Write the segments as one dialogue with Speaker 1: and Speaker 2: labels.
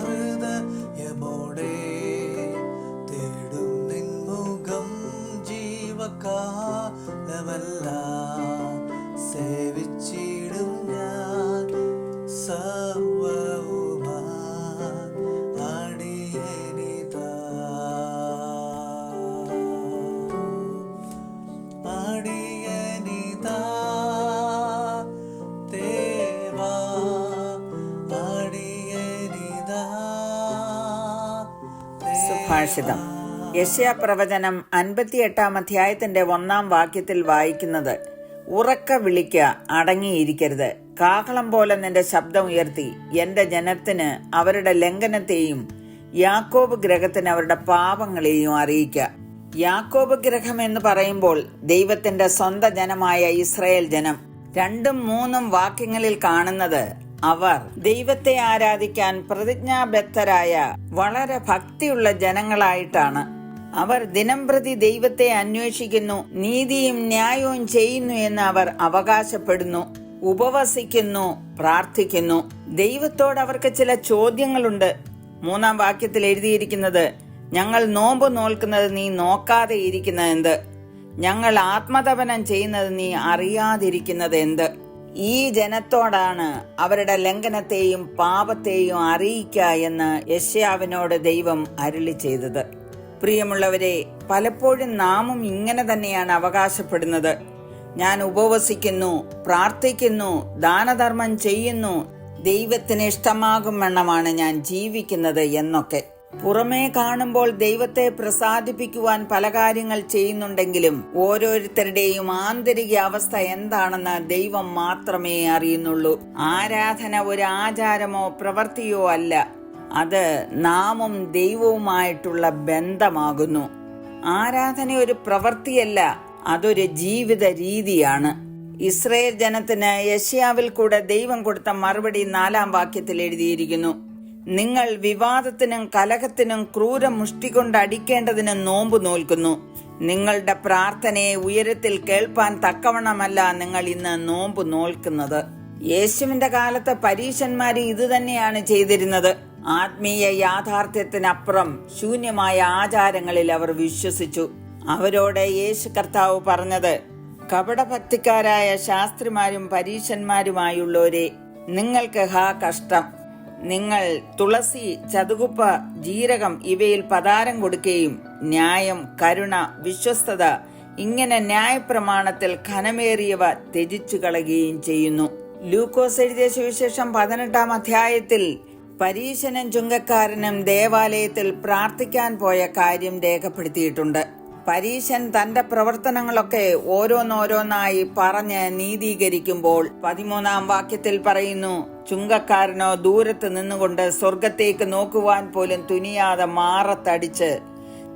Speaker 1: ഹൃദയമോടെ തേടും നിൻമുഖം ജീവകാലമല്ല.
Speaker 2: സുഭാഷിതം യശയാ പ്രവചനം അൻപത്തിയെട്ടാം അധ്യായത്തിന്റെ ഒന്നാം വാക്യത്തിൽ വായിക്കുന്നത് ഉറക്ക വിളിക്ക അടങ്ങിയിരിക്കരുത്. കാഹളം പോലെ നിന്റെ ശബ്ദം ഉയർത്തി. എന്റെ ജനത്തിന് അവരുടെ ലംഘനത്തെയും യാക്കോബ് ഗ്രഹത്തിന് അവരുടെ പാപങ്ങളെയും അറിയിക്ക. യാക്കോബ് ഗ്രഹം എന്ന് പറയുമ്പോൾ ദൈവത്തിന്റെ സ്വന്തം ജനമായ ഇസ്രയേൽ ജനം. രണ്ടും മൂന്നും വാക്യങ്ങളിൽ കാണുന്നത് അവർ ദൈവത്തെ ആരാധിക്കാൻ പ്രതിജ്ഞാബദ്ധരായ വളരെ ഭക്തിയുള്ള ജനങ്ങളായിട്ടാണ്. അവർ ദിനംപ്രതി ദൈവത്തെ അന്വേഷിക്കുന്നു നീതിയും ന്യായവും ചെയ്യുന്നു എന്ന് അവർ അവകാശപ്പെടുന്നു ഉപവസിക്കുന്നു പ്രാർത്ഥിക്കുന്നു. ദൈവത്തോട് അവർക്ക് ചില ചോദ്യങ്ങളുണ്ട്. മൂന്നാം വാക്യത്തിൽ എഴുതിയിരിക്കുന്നത് ഞങ്ങൾ നോമ്പ് നോൽക്കുന്നത് നീ നോക്കാതെ ഇരിക്കുന്നത് എന്ത്? ഞങ്ങൾ ആത്മതപനം ചെയ്യുന്നത് നീ അറിയാതിരിക്കുന്നത് എന്ത്? ഈ ജനത്തോടാണ് അവരുടെ ലംഘനത്തെയും പാപത്തെയും അറിയിക്ക എന്ന് യശ്യാവിനോട് ദൈവം അരുളി ചെയ്തത്. പ്രിയമുള്ളവരെ പലപ്പോഴും നാമും ഇങ്ങനെ തന്നെയാണ് അവകാശപ്പെടുന്നത്. ഞാൻ ഉപവസിക്കുന്നു പ്രാർത്ഥിക്കുന്നു ദാനധർമ്മം ചെയ്യുന്നു ദൈവത്തിന് ഇഷ്ടമാകും വണ്ണമാണ് ഞാൻ ജീവിക്കുന്നത് എന്നൊക്കെ. പുറമേ കാണുമ്പോൾ ദൈവത്തെ പ്രസാദിപ്പിക്കുവാൻ പല കാര്യങ്ങൾ ചെയ്യുന്നുണ്ടെങ്കിലും ഓരോരുത്തരുടെയും ആന്തരിക അവസ്ഥ എന്താണെന്ന് ദൈവം മാത്രമേ അറിയുന്നുള്ളൂ. ആരാധന ഒരു ആചാരമോ പ്രവൃത്തിയോ അല്ല. അത് നാമും ദൈവവുമായിട്ടുള്ള ബന്ധമാകുന്നു. ആരാധന ഒരു പ്രവൃത്തിയല്ല അതൊരു ജീവിത രീതിയാണ്. ഇസ്രയേൽ ജനത്തിന് യഷ്യാവിൽ കൂടെ ദൈവം കൊടുത്ത മറുപടി നാലാം വാക്യത്തിൽ എഴുതിയിരിക്കുന്നു. നിങ്ങൾ വിവാദത്തിനും കലഹത്തിനും ക്രൂര മുഷ്ടി കൊണ്ട് അടിക്കേണ്ടതിനും നോമ്പ് നോൽക്കുന്നു. നിങ്ങളുടെ പ്രാർത്ഥനയെ ഉയരത്തിൽ കേൾപ്പാൻ തക്കവണമല്ല നിങ്ങൾ ഇന്ന് നോമ്പ് നോൽക്കുന്നത്. യേശുവിന്റെ കാലത്ത് പരീശന്മാർ ഇതുതന്നെയാണ് ചെയ്തിരുന്നത്. ആത്മീയ യാഥാർത്ഥ്യത്തിനപ്പുറം ശൂന്യമായ ആചാരങ്ങളിൽ അവർ വിശ്വസിച്ചു. അവരോട് യേശു കർത്താവ് പറഞ്ഞത് കപടഭക്തിക്കാരായ ശാസ്ത്രിമാരും പരീശന്മാരുമായുള്ളവരെ നിങ്ങൾക്ക് ഹാ കഷ്ടം. നിങ്ങൾ തുളസി ചതുകുപ്പ ജീരകം ഇവയിൽ പതാരം കൊടുക്കുകയും ന്യായം കരുണ വിശ്വസ്തത ഇങ്ങനെ ന്യായപ്രമാണത്തിൽ ഘനമേറിയവ ത്യജിച്ചു കളയുകയും ചെയ്യുന്നു. ലൂക്കോസ് എഴുതിയ സുവിശേഷം പതിനെട്ടാം അധ്യായത്തിൽ പരീശനും ചുങ്കക്കാരനും ദേവാലയത്തിൽ പ്രാർത്ഥിക്കാൻ പോയ കാര്യം രേഖപ്പെടുത്തിയിട്ടുണ്ട്. പരീശൻ തന്റെ പ്രവർത്തനങ്ങളൊക്കെ ഓരോന്നോരോന്നായി പറഞ്ഞ് നീതീകരിക്കുമ്പോൾ പതിമൂന്നാം വാക്യത്തിൽ പറയുന്നു ചുങ്കക്കാരനോ ദൂരത്ത് നിന്നുകൊണ്ട് സ്വർഗത്തേക്ക് നോക്കുവാൻ പോലും തുനിയാതെ മാറത്തടിച്ച്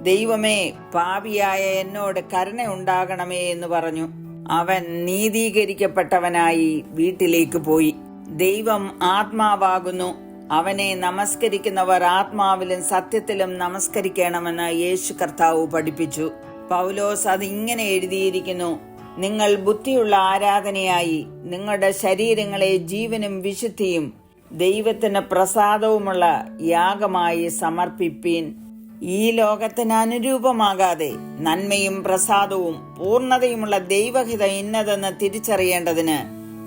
Speaker 2: ദൈവമേ പാപിയായ എന്നോട് കരുണ ഉണ്ടാകണമേ എന്ന് പറഞ്ഞു. അവൻ നീതീകരിക്കപ്പെട്ടവനായി വീട്ടിലേക്ക് പോയി. ദൈവം ആത്മാവാകുന്നു. അവനെ നമസ്കരിക്കുന്നവർ ആത്മാവിലും സത്യത്തിലും നമസ്കരിക്കണമെന്ന് യേശു കർത്താവ് പഠിപ്പിച്ചു. പൗലോസ് അത് ഇങ്ങനെ എഴുതിയിരിക്കുന്നു. നിങ്ങൾ ബുദ്ധിയുള്ള ആരാധനയായി. നിങ്ങളുടെ ശരീരങ്ങളെ ജീവനും വിശുദ്ധിയും ദൈവത്തിന് പ്രസാദവുമുള്ള യാഗമായി സമർപ്പിപ്പീൻ. ഈ ലോകത്തിന് അനുരൂപമാകാതെ നന്മയും പ്രസാദവും പൂർണതയുമുള്ള ദൈവഹിത ഇന്നതെന്ന് തിരിച്ചറിയേണ്ടതിന്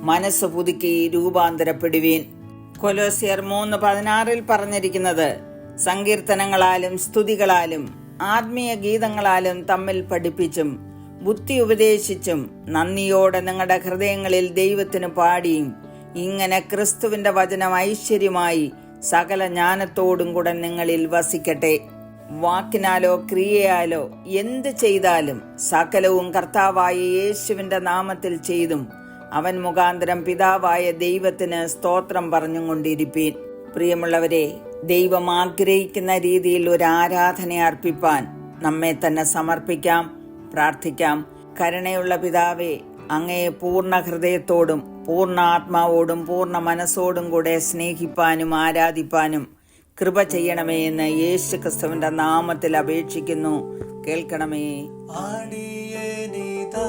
Speaker 2: മനസ്സ് പുതുക്കി രൂപാന്തരപ്പെടുവീൻ. കൊലോസിയർ മൂന്ന് പതിനാറിൽ പറഞ്ഞിരിക്കുന്നത് സങ്കീർത്തനങ്ങളാലും സ്തുതികളാലും ആത്മീയ ഗീതങ്ങളാലും തമ്മിൽ പഠിപ്പിച്ചും ബുദ്ധി ഉപദേശിച്ചും നന്ദിയോടെ നിങ്ങളുടെ ഹൃദയങ്ങളിൽ ദൈവത്തിന് പാടിയും ഇങ്ങനെ ക്രിസ്തുവിന്റെ വചനം ഐശ്വര്യമായി സകല ജ്ഞാനത്തോടും കൂടെ നിങ്ങളിൽ വസിക്കട്ടെ. വാക്കിനാലോ ക്രിയയാലോ എന്ത് ചെയ്താലും സകലവും കർത്താവായ യേശുവിന്റെ നാമത്തിൽ ചെയ്തും അവൻ മുഖാന്തരം പിതാവായ ദൈവത്തിന് സ്തോത്രം പറഞ്ഞുകൊണ്ടിരിപ്പീൻ. പ്രിയമുള്ളവരെ ദൈവം ആഗ്രഹിക്കുന്ന രീതിയിൽ ഒരു ആരാധന അർപ്പിപ്പാൻ നമ്മെ തന്നെ സമർപ്പിക്കാം പ്രാർത്ഥിക്കാം. കരുണയുള്ള പിതാവേ അങ്ങയെ പൂർണ ഹൃദയത്തോടും പൂർണ ആത്മാവോടും പൂർണ മനസ്സോടും കൂടെ സ്നേഹിപ്പാനും ആരാധിപ്പാനും കൃപ ചെയ്യണമേ എന്ന് യേശു ക്രിസ്തുവിന്റെ നാമത്തിൽ അപേക്ഷിക്കുന്നു. കേൾക്കണമേ.
Speaker 1: അടിയനിതാ